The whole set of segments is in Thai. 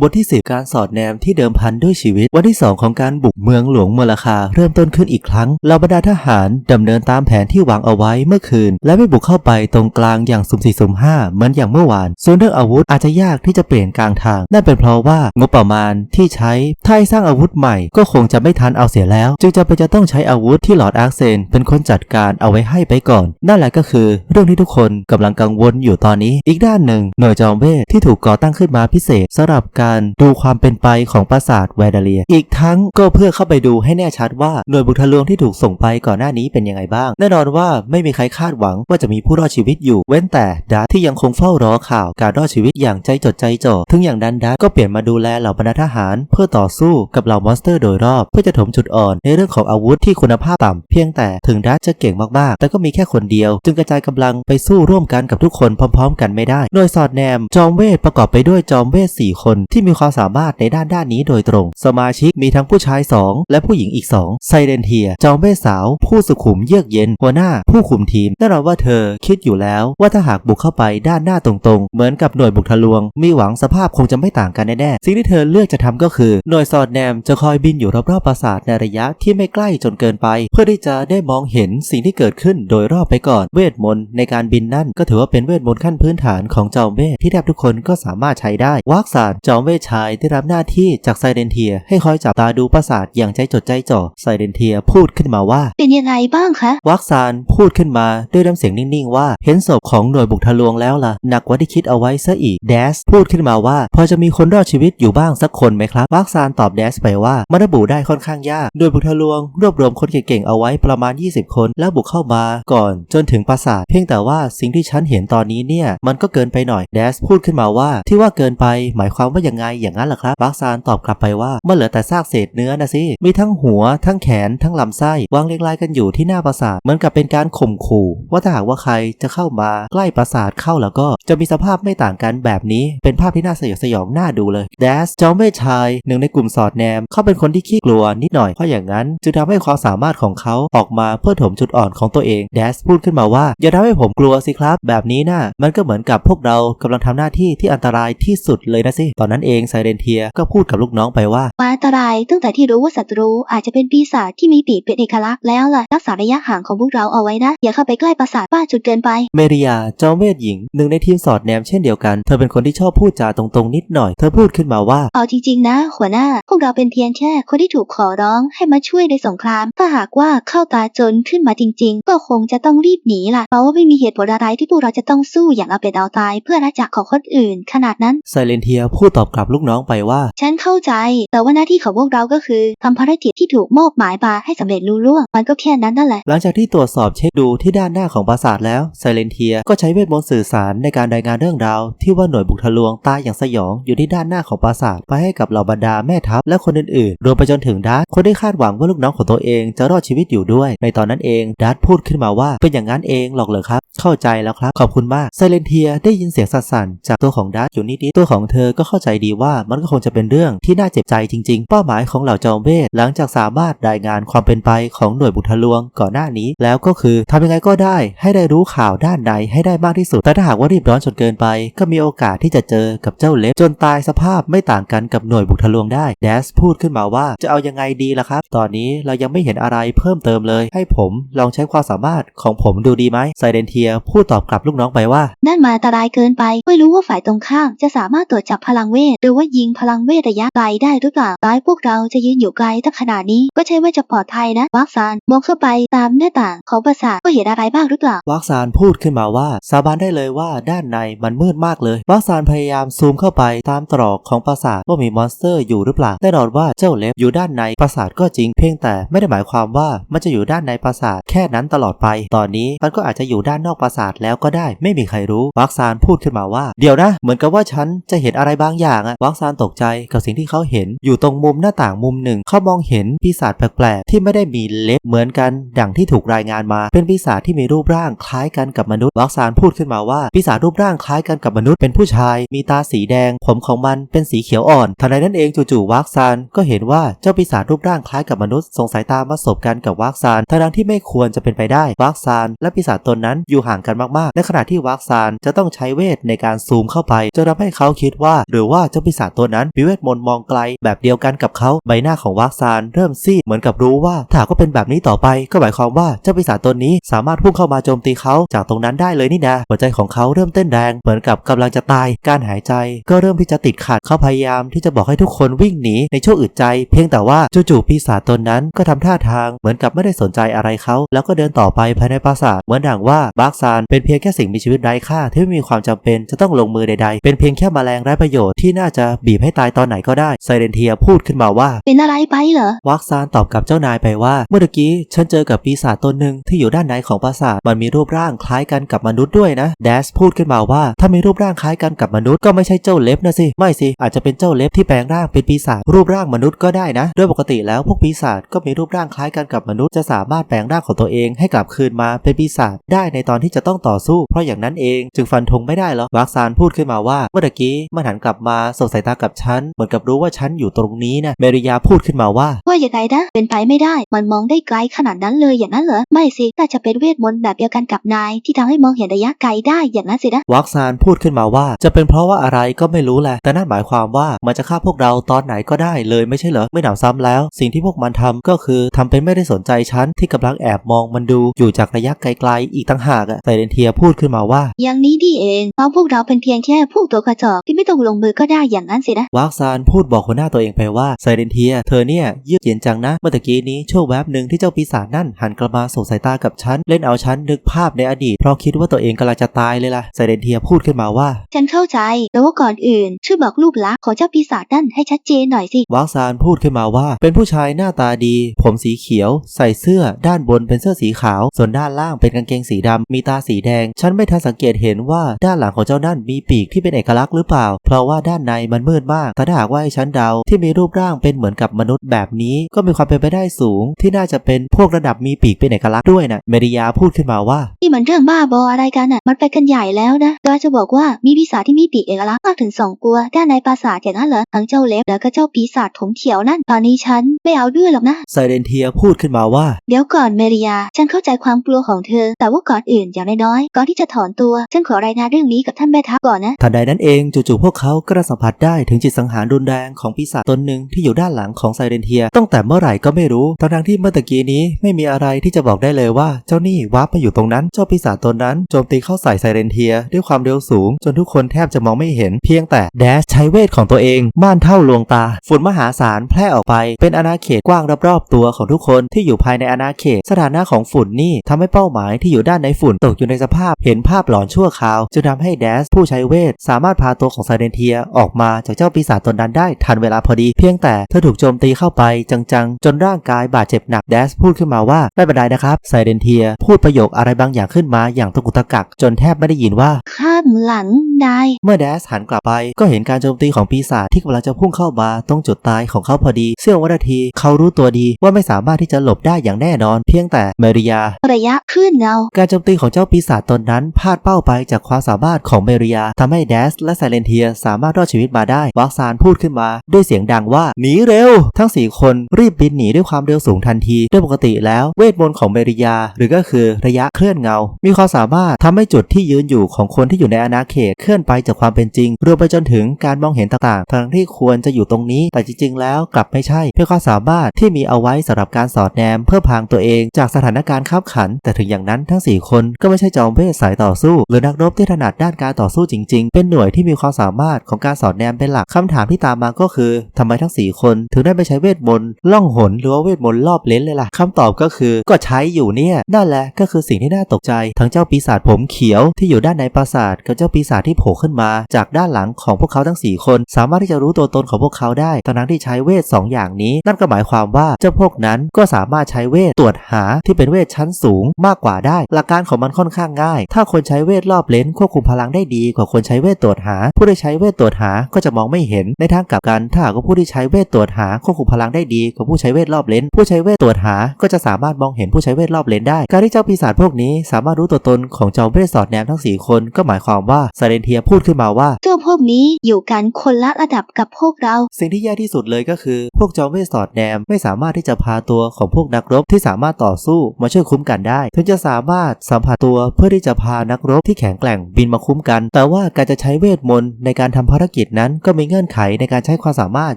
บทที่ 10 การสอดแนมที่เดิมพันด้วยชีวิต วันที่ 2 ของการบุกเมืองหลวงเมลคาเริ่มต้นขึ้นอีกครั้งเหล่าบรรดาทหารดำเนินตามแผนที่วางเอาไว้เมื่อคืน และไม่บุกเข้าไปตรงกลางอย่างสุ่มสี่สุ่มห้าเหมือนอย่างเมื่อวาน ส่วนเรื่องอาวุธอาจจะยากที่จะเปลี่ยนกลางทางนั่นเป็นเพราะว่างบประมาณที่ใช้ถ้าสร้างอาวุธใหม่ก็คงจะไม่ทันเอาเสียแล้ว จึงจำเป็นจะต้องใช้อาวุธที่หลอดอาร์เซน เป็นคนจัดการเอาไว้ให้ไปก่อน นั่นแหละก็คือ เรื่องที่ทุกคนกำลังกังวลอยู่ตอนนี้ อีกด้านหนึ่งหน่วยจอมเวทที่ถูกก่อตั้งขึ้นมาพิเศษสำหรับการดูความเป็นไปของปราสาทแวดาเลีย อีกทั้งก็เพื่อเข้าไปดูให้แน่ชัดว่าหน่วยบุกทะลวงที่ถูกส่งไปก่อนหน้านี้เป็นยังไงบ้าง แน่นอนว่าไม่มีใครคาดหวังว่าจะมีผู้รอดชีวิตอยู่ เว้นแต่ดัตที่ยังคงเฝ้ารอข่าวการรอดชีวิตอย่างใจจดใจจ่อถึงอย่างนั้นดัตก็เปลี่ยนมาดูแลเหล่าบรรดาทหาร เพื่อต่อสู้กับเหล่ามอนสเตอร์โดยรอบ เพื่อจะถมจุดอ่อนในเรื่องของอาวุธที่คุณภาพต่ำเพียงแต่ถึงดัตจะเก่งมากๆ แต่ก็มีแค่คนเดียว จึงกระจายกำลังไปสู้ร่วมกันกับทุกคนพร้อม ๆ กันไม่ได้โดยสอดแนม จอมเวทประกอบไปด้วยจอมเวท4คนที่มีความสามารถในด้านด้านนี้โดยตรง สมาชิกมีทั้งผู้ชาย 2 และผู้หญิงอีก 2 ไซเรนเทีย เจอมเวทสาว ผู้สุขุมเยือกเย็น หัวหน้า ผู้คุมทีมแน่นอนว่าเธอคิดอยู่แล้วว่าถ้าหากบุกเข้าไปด้านหน้าตรงๆ เหมือนกับหน่วยบุกทะลวง มีหวังสภาพคงจะไม่ต่างกันแน่ๆสิ่งที่เธอเลือกจะทำก็คือ หน่วยสอดแนมจะคอยบินอยู่รอบๆปราสาทในระยะที่ไม่ใกล้จนเกินไป เพื่อที่จะได้มองเห็นสิ่งที่เกิดขึ้นโดยรอบไปก่อนเวทมนต์ในการบินนั่นก็ถือว่าเป็นเวทมนต์ขั้นพื้นฐานของเจอมเวทที่แทบทุกคนก็สามารถใช้ได้วักษานจอมเวทชายได้รับหน้าที่จากไซเรนเทียให้คอยจับตาดูปราสาทอย่างใจจดใจจ่อไซเรนเทียพูดขึ้นมาว่า เป็นยังไงบ้างคะวักซานพูดขึ้นมาด้วยน้ำเสียงนิ่งๆว่า เห็นศพของหน่วยบุกทะลวงแล้วล่ะ หนักกว่าที่คิดเอาไว้ซะอีกเดสพูดขึ้นมาว่า พอจะมีคนรอดชีวิตอยู่บ้างสักคนไหมครับวักซานตอบเดสไปว่ามันระบุได้ค่อนข้างยากหน่วยบุกทะลวง รวบรวมคนเก่งๆเอาไว้ประมาณ 20 คน แล้วบุกเข้ามาก่อนจนถึงปราสาทเพียงแต่ว่าสิ่งที่ฉันเห็นตอนนี้เนี่ยมันก็เกินไปหน่อยเดสพูดขึ้นมาว่าที่ว่าเกินไปหมายความว่ายังไงอย่างนั้นเหรอครับวักซานตอบกลับไปว่ามันเหลือแต่ซากเศษเนื้อนะสิมีทั้งหัว ทั้งแขนทั้งลำไส้วางเรียงรายกันอยู่ที่หน้าปราสาทเหมือนกับเป็นการข่มขู่ ว่าถ้าหากว่าใครจะเข้ามาใกล้ปราสาทเข้าแล้วก็จะมีสภาพไม่ต่างกันแบบนี้ เป็นภาพที่น่าสยดสยองน่าดูเลยเดสจอมเวทชายหนึ่งในกลุ่มสอดแนม เขาเป็นคนที่ขี้กลัวนิดหน่อยเพราะอย่างนั้น จึงทำให้ความสามารถของเขาออกมาเพื่อถมจุดอ่อนของตัวเองเดสพูดขึ้นมาว่า อย่าทำให้ผมกลัวสิครับ แบบนี้นะ่ะมันก็เหมือนกับพวกเรากำลังทำหน้าที่ที่อันตรายที่สุดเลยนะสิตอนนั้นเองไซเรนเทียก็พูดกับลูกน้องไปว่าว่าอันตรายตั้งแต่ที่รู้ว่าศัตรูอาจจะเป็นปีศาจที่มีปีกเป็นเอกลักษณ์แล้วล่ะรักษาระยะห่างของพวกเราเอาไว้นะ อย่าเข้าไปใกล้ปราสาทบ้านจนเกินไป เมริยาจอมเวทหญิงหนึ่งในทีมสอดแนมเช่นเดียวกัน เธอเป็นคนที่ชอบพูดจาตรงๆ นิดหน่อย เธอพูดขึ้นมาว่า เอาจริงๆนะ หัวหน้า พวกเราเป็นเพียงแค่คนที่ถูกขอร้องให้มาช่วยในสงคราม ถ้าหากว่าเข้าตาจนขึ้นมาจริง ๆ ก็คงจะต้องรีบหนีล่ะเพราะว่าไม่มีเหตุผลอะไรที่พวกเราจะต้องสู้อย่างเอาเป็นเอาตาย เพื่ออาณาจักรของคนอื่น ขนาดนั้นไซเลนเทียพูดตอบกลับลูกน้องไปว่า ฉันเข้าใจ แต่ว่าหน้าที่ของพวกเราก็คือทำภารกิจที่ถูกมอบหมายมาให้สำเร็จลุล่วง มันก็แค่นั้นนั่นแหละ หลังจากที่ตรวจสอบเช็คดูที่ด้านหน้าของปราสาทแล้วไซเลนเทียก็ใช้เวทมนต์สื่อสารในการรายงานเรื่องราว ที่ว่าหน่วยบุกทะลวงตายอย่างสยองอยู่ที่ด้านหน้าของปราสาทไปให้กับเหล่าบรรดาแม่ทัพและคนอื่นๆ รวมไปจนถึงดัตคนที่คาดหวังว่าลูกน้องของตัวเองจะรอดชีวิตอยู่ด้วย ในตอนนั้นเองดัตพูดขึ้นมาว่าเป็นอย่างนั้นเองหรอกเหรอครับ เข้าใจแล้วครับ ขอบคุณมากไซเลนเทียได้ยินเสียงสั่นๆจากตัวของดัตอยู่นิดๆตัวของเธอก็เข้าใจดีว่ามันก็คงจะเป็นเรื่องที่น่าเจ็บใจจริงๆ เป้าหมายของเหล่าจอมเวทหลังจากสามารถรายงานความเป็นไปของหน่วยบุทะลวงก่อนหน้านี้ แล้วก็คือทำยังไงก็ได้ให้ได้รู้ข่าวด้านในให้ได้มากที่สุด แต่ถ้าหากว่ารีบร้อนจนเกินไป ก็มีโอกาสที่จะเจอกับเจ้าเล็บจนตายสภาพไม่ต่างกันกับหน่วยบุทะลวงได้เดสพูดขึ้นมาว่าจะเอายังไงดีล่ะครับ ตอนนี้เรายังไม่เห็นอะไรเพิ่มเติมเลย ให้ผมลองใช้ความสามารถของผมดูดีไหมไซเดนเทียพูดตอบกลับลูกน้องไปว่า นั่นมาอันตรายเกินไป ไม่รู้ว่าฝ่ายตรงข้ามจะสามารถตรวจจับพลังเวทหรือว่ายิงพลังเวทระยะไกลได้หรือเปล่าร้ายพวกเราจะยืนอยู่ไกลตั้งขนาดนี้ ก็ใช่ว่าจะปลอดภัยนะวักซานมองเข้าไปตามหน้าต่างของปราสาทก็เห็นอะไรบ้างหรือเปล่าวักซานพูดขึ้นมาว่า สาบานได้เลยว่าด้านในมันมืดมากเลยวักซานพยายามซูมเข้าไปตามตรอกของปราสาทว่ามีมอนสเตอร์อยู่หรือเปล่าแน่นอนว่าเจ้าเล็บอยู่ด้านในปราสาทก็จริงเพียงแต่ไม่ได้หมายความว่ามันจะอยู่ด้านในปราสาทแค่นั้นตลอดไป ตอนนี้มันก็อาจจะอยู่ด้านนอกปราสาทแล้วก็ได้ ไม่มีใครรู้วักซานพูดขึ้นมาว่า เดี๋ยวนะ เหมือนกับว่าฉันจะเห็นอะไรบางอย่างอะวักซานตกใจกับสิ่งที่เขาเห็น อยู่ตรงมุมหน้าต่างมุมหนึ่ง เขามองเห็นปีศาจแปลกๆ ที่ไม่ได้มีเล็บเหมือนกัน ดังที่ถูกรายงานมา เป็นปีศาจที่มีรูปร่างคล้ายกันกับมนุษย์ วักซานพูดขึ้นมาว่า ปีศาจรูปร่างคล้ายกันกับมนุษย์ เป็นผู้ชาย มีตาสีแดง ผมของมันเป็นสีเขียวอ่อนทันใดนั้นเองจู่ๆวักซานก็เห็นว่าเจ้าปีศาจรูปร่างคล้ายกับมนุษย์ สงสัยตามาสบกันกับวักซานทั้งที่ไม่ควรจะเป็นไปได้วักซานและปีศาจตนนั้นอยู่ห่างกันมากๆ ในขณะที่วักซานจะต้องใช้เวทในการซูมเข้าไปจนทำให้เขาคิดว่า หรือว่าว่าเจ้าปีศาจตัวนั้นมีเวทมนต์มองไกล แบบเดียวกันกับเขาใบหน้าของวักซานเริ่มซีดเหมือนกับรู้ว่าถ้ากว่าเป็นแบบนี้ต่อไป ก็หมายความว่าเจ้าปีศาจตัวนี้สามารถพุ่งเข้ามาโจมตีเขาจากตรงนั้นได้เลยนี่นะหัวใจของเขาเริ่มเต้นแรงเหมือนกับกำลังจะตาย การหายใจ ก็เริ่มที่จะติดขัดเขาพยายามที่จะบอกให้ทุกคนวิ่งหนีในช่วงอึดใจ เพียงแต่ว่าจู่ๆปีศาจตนนั้นก็ทำท่าทางเหมือนกับไม่ได้สนใจอะไรเขาแล้วก็เดินต่อไปภายในปราสาทเหมือนดังว่าบาร์กซานเป็นเพียงแค่สิ่งมีชีวิตไร้ค่าที่ไม่มีความจำเป็นจะต้องลงมือใดๆ เป็นเพียงแค่แมลงไร้ประโยชน์ที่น่าจะบีบให้ตายตอนไหนก็ได้ไซเรนเทียพูดขึ้นมาว่า เป็นอะไรไปเหรอวักซานตอบกับเจ้านายไปว่า เมื่อตะกี้ฉันเจอกับปีศาจตนหนึ่งที่อยู่ด้านในของปราสาทมันมีรูปร่างคล้ายกันกับมนุษย์ด้วยนะแดสพูดขึ้นมาว่า ถ้ามีรูปร่างคล้ายกันกับมนุษย์ก็ไม่ใช่เจ้าเล็บนะสิ ไม่สิ อาจจะเป็นเจ้าเล็บที่แปลงร่างเป็นปีศาจรูปร่างมนุษย์ก็ได้นะ โดยปกติแล้วพวกปีศาจก็มีรูปร่างคล้ายกันกับมนุษย์จะสามารถแปลงร่างของตัวเองให้กลับคืนมาเป็นปีศาจได้ในตอนที่จะต้องต่อสู้ เพราะอย่างนั้นเอง จึงฟันธงไม่ได้หรอกวักซานพูดขึ้นมาว่า เมื่อตะกี้มันหันกลับมาสบสายตากับฉัน เหมือนกับรู้ว่าฉันอยู่ตรงนี้นะเมริยาพูดขึ้นมาว่า ว่าอย่างไรนะ เป็นไปไม่ได้ มันมองได้ไกลขนาดนั้นเลยอย่างนั้นเหรอ ไม่สิน่าจะเป็นเวทมนต์แบบเดียวกันกับนาย ที่ทำให้มองเห็นระยะไกลได้อย่างนั้นสินะวักซานพูดขึ้นมาว่า จะเป็นเพราะว่าอะไรก็ไม่รู้แหละ แต่นั่นหมายความว่ามันจะฆ่าพวกเราตอนไหนก็ได้เลยไม่ใช่เหรอ ไม่หนำซ้ำแล้ว สิ่งที่พวกมันทำก็คือทำเป็นไม่ได้สนใจฉันที่กำลังแอบมองมันดูอยู่จากระยะไกลๆ อีกต่างหากอะไซเรนเทียพูดขึ้นมาว่า อย่างนี้ดีเองเพราะพวกเราเป็นเพียงแค่พวกตัวกระจอกที่ไม่ต้องลงมือก็ได้อย่างนั้นสินะวักซานพูดบอกหัวหน้าตัวเองไปว่าไซเรนเทีย เธอเนี่ยเยือกเย็นจังนะ เมื่อตะกี้นี้ช่วงแวบหนึ่งที่เจ้าปีศาจนั่นหันกลับมาส่งสายตากับฉัน เล่นเอาฉันนึกภาพในอดีต เพราะคิดว่าตัวเองกำลังจะตายเลยล่ะไซเรนเทียพูดขึ้นมาว่า ฉันเข้าใจ แต่ว่าก่อนอื่น ช่วยบอกรูปลักษณ์ของเจ้าปีศาจนั่นให้ชัดเจนหน่อยสิวักซานพูดขึ้นมาว่า เป็นผู้ชายหน้าตาดี ผมสีเขียว ใส่เสื้อ ด้านบนเป็นเสื้อสีขาว ส่วนด้านล่างเป็นกางเกงสีดำมีตาสีแดง ฉันไม่ทันสังเกตเห็นว่าด้านหลังของเจ้านั่นมีปีกที่เป็นเอกลักษณ์หรือเปล่า เพราะว่าด้านในมันมืดมาก แต่ถ้าหากว่าให้ฉันเดาที่มีรูปร่างเป็นเหมือนกับมนุษย์แบบนี้ ก็มีความเป็นไปได้สูง ที่น่าจะเป็นพวกระดับมีปีกเป็นเอกลักษณ์ด้วยนะเมริยาพูดขึ้นมาว่านี่มันเรื่องบ้าบออะไรกันอะ มันไปกันใหญ่แล้วนะโดยจะบอกว่ามีปีศาจที่มีปีกเอกลักษณ์มากถึงสองตัวด้านในปราสาทอย่างนั้นเหรอทั้งเจ้าเล็บแล้วก็เจ้าปีศาจผมเขียวนั่นตอนนี้ฉันไม่เอาด้วยหรอกนะไซเรนเทียพูดขึ้นมาว่า เดี๋ยวก่อนเมริยา ฉันเข้าใจความกลัวของเธอ แต่ว่าก่อนอื่นอย่างน้อยๆก่อนที่จะถอนตัว ฉันขอรายงานเรื่องนี้กับท่านแม่ทัพก่อนนะทันใดนั้นเองจู่ๆพวกเขาก็ได้สัมผัสได้ถึงจิตสังหารรุนแรงของปีศาจตนหนึ่งที่อยู่ด้านหลังของไซเรนเทียตั้งแต่เมื่อไหร่ก็ไม่รู้ทั้งที่เมื่อตะกี้นี้ไม่มีอะไรที่จะบอกได้เลยว่าเจ้านี่วาร์ปมาอยู่ตรงนั้นเจ้าปีศาจตนนั้นโจมตีเข้าใส่ไซเรนเทียด้วยความเร็วสูง จนทุกคนแทบจะมองไม่เห็น เพียงแต่แดชใช้เวทของตัวเองม่านเท่าลวงตาฝุ่นมหาศาลแพร่ออกไป เป็นอาณาเขตกว้างรอบๆตัวของทุกคนที่อยู่ภายในอาณาเขต สถานะของฝุ่นนี่ทำให้เป้าหมายที่อยู่ด้านในฝุ่นตกอยู่ในสภาพเห็นภาพหลอนชั่วคราวจึงทำให้แดชผู้ใช้เวทสามารถพาตัวของไซเรนเทียออกมาจากเจ้าปีศาจตนนั้นได้ทันเวลาพอดี เพียงแต่เธอถูกโจมตีเข้าไปจังๆ จนร่างกายบาดเจ็บหนักแดชพูดขึ้นมาว่าไม่เป็นไรนะครับไซเรนเทียพูดประโยคอะไรบางอย่างขึ้นมาอย่างตะกุกตะกัก จนแทบไม่ได้ยินว่า ข้างหลังนายเมื่อแดสหันกลับไปก็เห็นการโจมตีของปีศาจที่กำลังจะพุ่งเข้ามาตรงจุดตายของเขาพอดีเสี้ยววินาทีเขารู้ตัวดีว่าไม่สามารถที่จะหลบได้อย่างแน่นอน เพียงแต่เมริยาระยะคลื่นเงาการโจมตีของเจ้าปีศาจตนนั้นพลาดเป้าไปจากความสามารถของเมริยาทำให้แดสและไซเลนเทียสามารถรอดชีวิตมาได้วักซานพูดขึ้นมา ด้วยเสียงดังว่าหนีเร็ว ทั้ง 4 คนรีบบินหนีด้วยความเร็วสูงทันทีด้วยปกติแล้วเวทมนต์ของเมริยา หรือก็คือระยะเคลื่อนเงา มีความสามารถทำให้จุดที่ยืนอยู่ของคนที่อยู่ในอาณาเขตเคลื่อนไปจากความเป็นจริงรวมไปจนถึงการมองเห็นต่างๆ ทั้งที่ควรจะอยู่ตรงนี้ แต่จริง ๆ แล้วกลับไม่ใช่เพื่อความสามารถที่มีเอาไว้สำหรับการสอดแนม เพื่อพางตัวเองจากสถานการณ์ขับขัน แต่ถึงอย่างนั้นทั้ง 4 คนก็ไม่ใช่จอมเวทสายต่อสู้ หรือนักรบที่ถนัดด้านการต่อสู้จริง ๆ เป็นหน่วยที่มีความสามารถของการสอดแนมเป็นหลักคำถามที่ตามมาก็คือทำไมทั้ง 4 คนถึงได้ไปใช้เวทมนต์ล่องหนหรือว่าเวทมนต์รอบเลนเลยล่ะคำตอบก็คือก็ใช้อยู่เนี่ยนั่นแหละก็คือสิ่งที่น่าตกใจทั้งเจ้าปีศาจผมเขียวที่อยู่ด้านในปราสาทกับเจ้าปีศาจที่โผล่ขึ้นมา จากด้านหลังของพวกเขาทั้ง 4 คน สามารถที่จะรู้ตัวตนของพวกเขาได้ตอนนั้นที่ใช้เวท 2 อย่างนี้ นั่นก็หมายความว่าเจ้าพวกนั้นก็สามารถใช้เวทตรวจหาที่เป็นเวทชั้นสูงมากกว่าได้ หลักการของมันค่อนข้างง่าย ถ้าคนใช้เวทรอบเลนควบคุมพลังได้ดีกว่าคนใช้เวทตรวจหา ผู้ที่ใช้เวทตรวจหาก็จะมองไม่เห็นในทางกลับกัน ถ้าหากว่าผู้ที่ใช้เวทตรวจหาควบคุมพลังได้ดีกว่าผู้ใช้เวทรอบเลนผู้ใช้เวทตรวจหาก็จะสามารถมองเห็นผู้ใช้เวทรอบเลนได้ การที่เจ้าปีศาจพวกนี้สามารถรู้ตัวตนของเจ้าเวทสอดแนมทั้ง 4 คนก็หมายความว่าซาเรนเทียพูดขึ้นมาว่าเจ้าพวกนี้อยู่กันคนละระดับกับพวกเรา สิ่งที่แย่ที่สุดเลยก็คือ พวกจอมเวทสอดแนมไม่สามารถที่จะพาตัวของพวกนักรบที่สามารถต่อสู้มาช่วยคุ้มกันได้ ถึงจะสามารถสัมผัสตัวเพื่อที่จะพานักรบที่แข็งแกร่งบินมาคุ้มกัน แต่ว่าการจะใช้เวทมนต์ในการทำภารกิจนั้นก็มีเงื่อนไขในการใช้ความสามารถ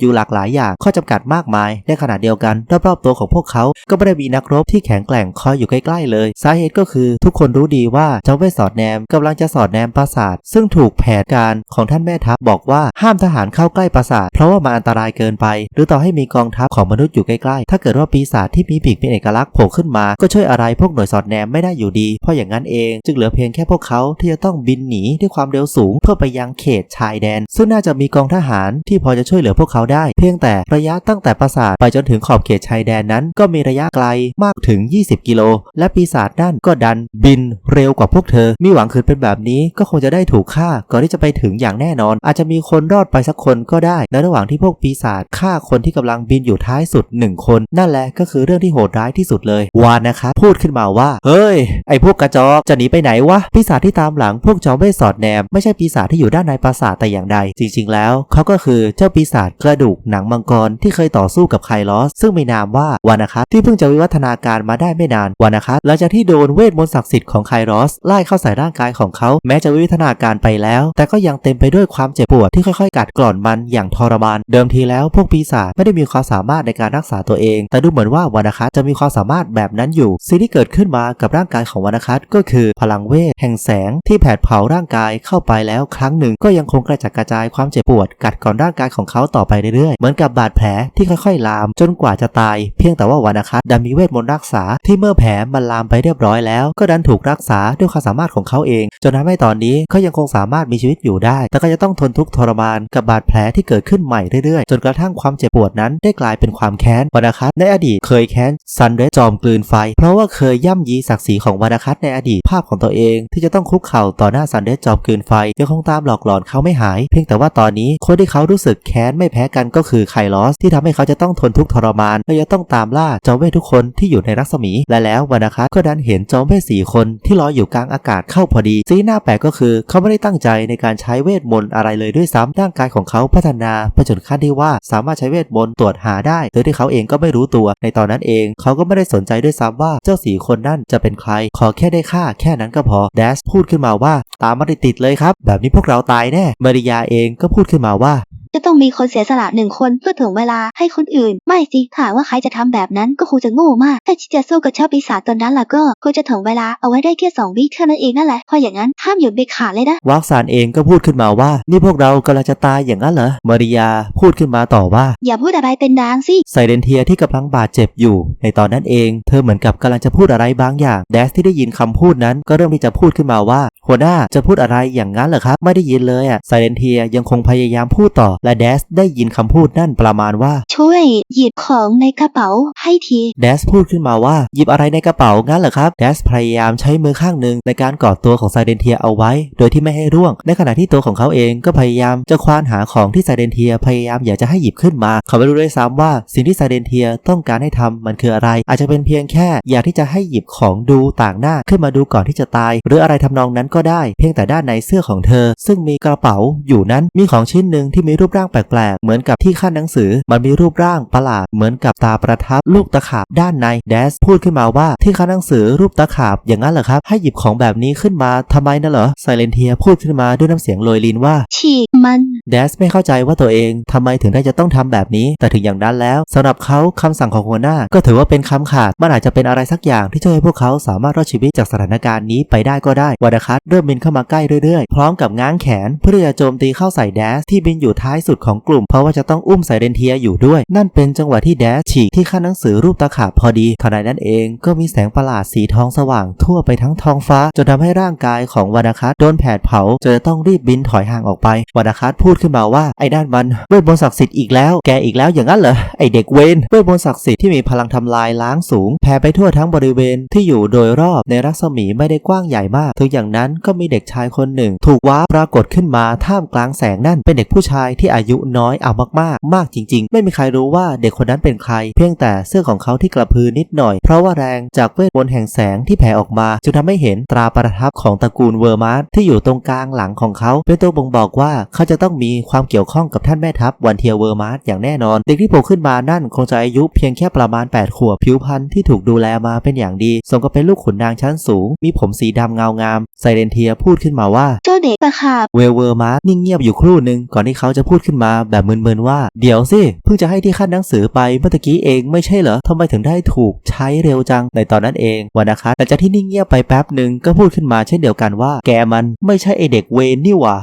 อยู่หลากหลายอย่างข้อจำกัดมากมายในขณะเดียวกันรอบๆตัวของพวกเขา ก็ไม่ได้มีนักรบที่แข็งแกร่งคอยอยู่ใกล้ๆเลย สาเหตุก็คือทุกคนรู้ดีว่าเจ้าเวทสอดแนมกำลังจะสอดแนมปราสาท ซึ่งถูกแผนการของท่านแม่ทัพบอกว่าห้ามทหารเข้าใกล้ปราสาท เพราะว่ามันอันตรายเกินไป หรือต่อให้มีกองทัพของมนุษย์อยู่ใกล้ๆ ถ้าเกิดว่าปีศาจที่มีปีกเป็นเอกลักษณ์โผล่ขึ้นมาก็ช่วยอะไรพวกหน่วยสอดแนมไม่ได้อยู่ดี เพราะอย่างนั้นเอง จึงเหลือเพียงแค่พวกเขาที่จะต้องบินหนีด้วยความเร็วสูง เพื่อไปยังเขตชายแดนซึ่งน่าจะมีกองทหารที่พอจะช่วยเหลือพวกเขาได้ เพียงแต่ระยะตั้งแต่ปราสาทไปจนถึงขอบเขตชายแดนนั้น ก็มีระยะไกลมากถึง 20 กิโล และปีศาจนั่นก็ดันบินเร็วกว่าพวกเธอ มีหวังคืนเป็นแบบนี้ก็คงจะได้ถูกฆ่าก่อนที่จะไปถึงอย่างแน่นอน อาจจะมีคนรอดไปสักคนก็ได้ในระหว่างที่พวกปีศาจฆ่าคนที่กำลังบินอยู่ท้ายสุดหนึ่งคน นั่นแหละก็คือเรื่องที่โหดร้ายที่สุดเลยวานนะคะ พูดขึ้นมาว่า เฮ้ย ไอ้พวกกระจอกจะหนีไปไหนวะปีศาจที่ตามหลังพวกจอมเวทสอดแนมไม่ใช่ปีศาจที่อยู่ด้านในปราสาทแต่อย่างใดจริงๆ แล้วเขาก็คือเจ้าปีศาจกระดูกหนังมังกรที่เคยต่อสู้กับไคลอส ซึ่งมีนามว่าวานาคัสที่เพิ่งจะวิวัฒนาการมาได้ไม่นานวานาคัสหลังจากที่โดนเวทมนต์ศักดิ์สิทธิ์ของไคลอสไล่เข้าใส่ร่างกายของเขาแม้จะวิวัฒนาการไปแล้ว แต่ก็ยังเต็มไปด้วยความเจ็บปวดที่ค่อยๆ กัดกร่อนมันอย่างทรมาน เดิมทีแล้วพวกปีศาจไม่ได้มีความสามารถในการรักษาตัวเอง แต่ดูเหมือนว่าวานาคัสจะมีความสามารถแบบนั้นอยู่สิ่งที่เกิดขึ้นมากับร่างกายของวานาคัสก็คือพลังเวทแห่งแสงที่แผดเผาร่างกายเข้าไปแล้วครั้งหนึ่งก็ยังคงกระจัดกระจายความเจ็บปวดกัดก่อนร่างกายของเขาต่อไปเรื่อยๆ เหมือนกับบาดแผลที่ค่อยๆลาม จนกว่าจะตาย เพียงแต่ว่าวานาคัสดันมีเวทมนต์รักษา ที่เมื่อแผลมันลามไปเรียบร้อยแล้ว ก็ดันถูกรักษาด้วยความสามารถของเขาเอง จนทำให้ตอนนี้เขายังคงสามารถมีชีวิตอยู่ได้ แต่ก็จะต้องทนทุกข์ทรมานกับบาดแผลที่เกิดขึ้นใหม่เรื่อยๆ จนกระทั่งความเจ็บปวดนั้นได้กลายเป็นความแค้นวานาคัสในอดีตเคยแค้นซันเดจอมกลืนไฟ เพราะว่าเคยย่ำยีศักดิ์ศรีของวานาคัสในอดีตภาพของตัวเอง ที่จะต้องคุกเข่าต่อหน้าซันเดจอมกลืนไฟยังคงตามหลอกหลอนเขาไม่หายเพียงแต่ว่าตอนนี้คนที่เขารู้สึกแค้นไม่แพ้กันก็คือไคลอสที่ทำให้เขาจะต้องทนทุกข์ทรมานและจะต้องตามล่าจอมเวททุกคนที่อยู่ในรัศมี และแล้ววานาคัสก็ดันเห็นจอมเวทสี่คนที่ลอยอยู่กลางอากาศเข้าพอดีสิ่งที่น่าแปลกก็คือเขาไม่ได้ตั้งใจในการใช้เวทมนต์อะไรเลยด้วยซ้ำร่างกายของเขาพัฒนาไปจนขั้นที่ว่าสามารถใช้เวทมนต์ตรวจหาได้โดยที่เขาเองก็ไม่รู้ตัว ในตอนนั้นเอง เขาก็ไม่ได้สนใจด้วยซ้ำว่าเจ้าสี่คนนั่นจะเป็นใคร ขอแค่ได้ฆ่าแค่นั้นก็พอแดสพูดขึ้นมาว่าตามมาติดๆเลยครับ แบบนี้พวกเราตายแน่มาริยาเองก็พูดขึ้นมาว่า จะต้องมีคนเสียสละหนึ่งคนเพื่อถ่วงเวลาให้คนอื่น ไม่สิถ้าหากว่าใครจะทำแบบนั้นก็คงจะโง่มากถ้าที่จะสู้กับเจ้าปีศาจตนนั้นล่ะก็คงจะถ่วงเวลาเอาไว้ได้แค่สองวิเท่านั้นเองนั่นแหละเพราะอย่างนั้นห้ามหยุดเด็ดขาดเลยนะวักซานเองก็พูดขึ้นมาว่า นี่พวกเรากำลังจะตายอย่างนั้นเหรอมาริยาพูดขึ้นมาต่อว่า อย่าพูดอะไรเป็นนางสิไซเดนเทียที่กำลังบาดเจ็บอยู่ ในตอนนั้นเอง เธอเหมือนกับกำลังจะพูดอะไรบางอย่างแดสที่ได้ยินคำพูดนั้นก็เริ่มที่จะพูดขึ้นมาว่าหัวหน้าจะพูดอะไรอย่างนั้นเหรอครับ ไม่ได้ยินเลยอะไซเดนเทียยังคงพยายามพูดต่อและแดสได้ยินคำพูดนั่นประมาณว่า ช่วยหยิบของในกระเป๋าให้ทีแดสพูดขึ้นมาว่าหยิบอะไรในกระเป๋างั้นเหรอครับแดสพยายามใช้มือข้างหนึ่งในการกอดตัวของไซเดนเทียเอาไว้ โดยที่ไม่ให้ร่วง ในขณะที่ตัวของเขาเองก็พยายามจะควานหาของที่ไซเดนเทียพยายามอยากจะให้หยิบขึ้นมา เขาไม่รู้ด้วยซ้ำว่าสิ่งที่ไซเดนเทียต้องการให้ทำมันคืออะไร อาจจะเป็นเพียงแค่ อยากที่จะให้หยิบของดูต่างหน้าขึ้นมาดูก่อนที่จะตาย หรืออะไรทำนองนั้นก็ได้ เพียงแต่ด้านในเสื้อของเธอ ซึ่งมีกระเป๋าอยู่นั้นมีของชิ้นหนึ่งที่มีรูปร่างแปลกๆ เหมือนกับที่ขั้นหนังสือ มันมีรูปร่างประหลาดเหมือนกับตาประทับลูกตะขาบด้านในแดสพูดขึ้นมาว่าที่ขั้นหนังสือรูปตะขาบอย่างนั้นเหรอครับ ให้หยิบของแบบนี้ขึ้นมาทำไมนะเหรอไซเลนเทียพูดขึ้นมาด้วยน้ำเสียงโรยลินว่าฉีกมันแดสไม่เข้าใจว่าตัวเองทำไมถึงได้จะต้องทำแบบนี้ แต่ถึงอย่างนั้นแล้วสำหรับเขาคำสั่งของหัวหน้า ก็ถือว่าเป็นคำขาดมันอาจจะเป็นอะไรสักอย่างที่ช่วยให้พวกเขาสามารถรอดชีวิตจากสถานการณ์นี้ไปได้ก็ได้วาดาคัสเริ่มบินเข้ามาใกล้เรื่อยๆ พร้อมกับง้างแขนเพื่อที่จะโจมตีเข้าใส่แดสที่บินอยู่ท้ายสุดของกลุ่ม เพราะว่าจะต้องอุ้มไซเรนเทียอยู่ด้วย นั่นเป็นจังหวะที่แดสฉีกที่ขั้นหนังสือรูปตะขาบพอดีทันใดนั้นเองก็มีแสงประหลาดสีทองสว่างทั่วไปทั้งท้องฟ้าจนทำให้ร่างกายของวาดาคัสโดนแผดเผาจนจะต้องรีบบินถอยห่างออกไปวาดาคัสพูดขึ้นมาว่าไอ้ด้านมันเวทมนต์ศักดิ์สิทธิ์อีกแล้วแกอีกแล้วอย่างนั้นเหรอไอเด็กเวนเวทมนต์ศักดิ์สิทธิ์ที่มีพลังทำลายล้างสูงแผ่ไปทั่วทั้งบริเวณที่อยู่โดยรอบในรัศมีไม่ได้กว้างใหญ่มากถึงอย่างนั้นก็มีเด็กชายคนหนึ่ง ถูกว้าปรากฏขึ้นมาท่ามกลางแสงนั่นเป็นเด็กผู้ชายที่อายุน้อยเอามากๆ มากจริง ๆ ไม่มีใครรู้ว่าเด็กคนนั้นเป็นใคร เพียงแต่เสื้อของเขาที่กระพือนิดหน่อย เพราะว่าแรงจากเวทมนต์แห่งแสงที่แผ่ออกมาจึงทำให้เห็นตราประทับของตระกูลเวอร์มาร์ที่อยู่ตรงกลางหลังของเขา เป็นตัวบ่งบอกว่าเขาจะต้องมีความเกี่ยวข้องกับท่านแม่ทัพวันเทียเวอร์มาร์อย่างแน่นอน เด็กที่โผล่ขึ้นมานั่นคงจะอายุเพียงแค่ประมาณ 8 ขวบผิวพรรณที่ถูกดูแลมาเป็นอย่างดีสมกับเป็นลูกขุนนางชั้นสูง มีผมสีดำเงางามไซเรนเทียพูดขึ้นมาว่าเจ้าเด็กตะขาบเวลเวอร์มาร์นิ่งเงียบอยู่ครู่หนึ่งก่อนที่เขาจะพูดขึ้นมาแบบมึนๆว่า เดี๋ยวสิ เพิ่งจะให้ที่ขั้นหนังสือไปเมื่อกี้เองไม่ใช่เหรอทำไมถึงได้ถูกใช้เร็วจังในตอนนั้นเองวานาคัสหลังจากที่นิ่งเงียบไปแป๊บหนึ่งก็พูดขึ้นมาเช่นเดียวกันว่า แกมันไม่ใช่ไอเด็กเวนนี่หว่า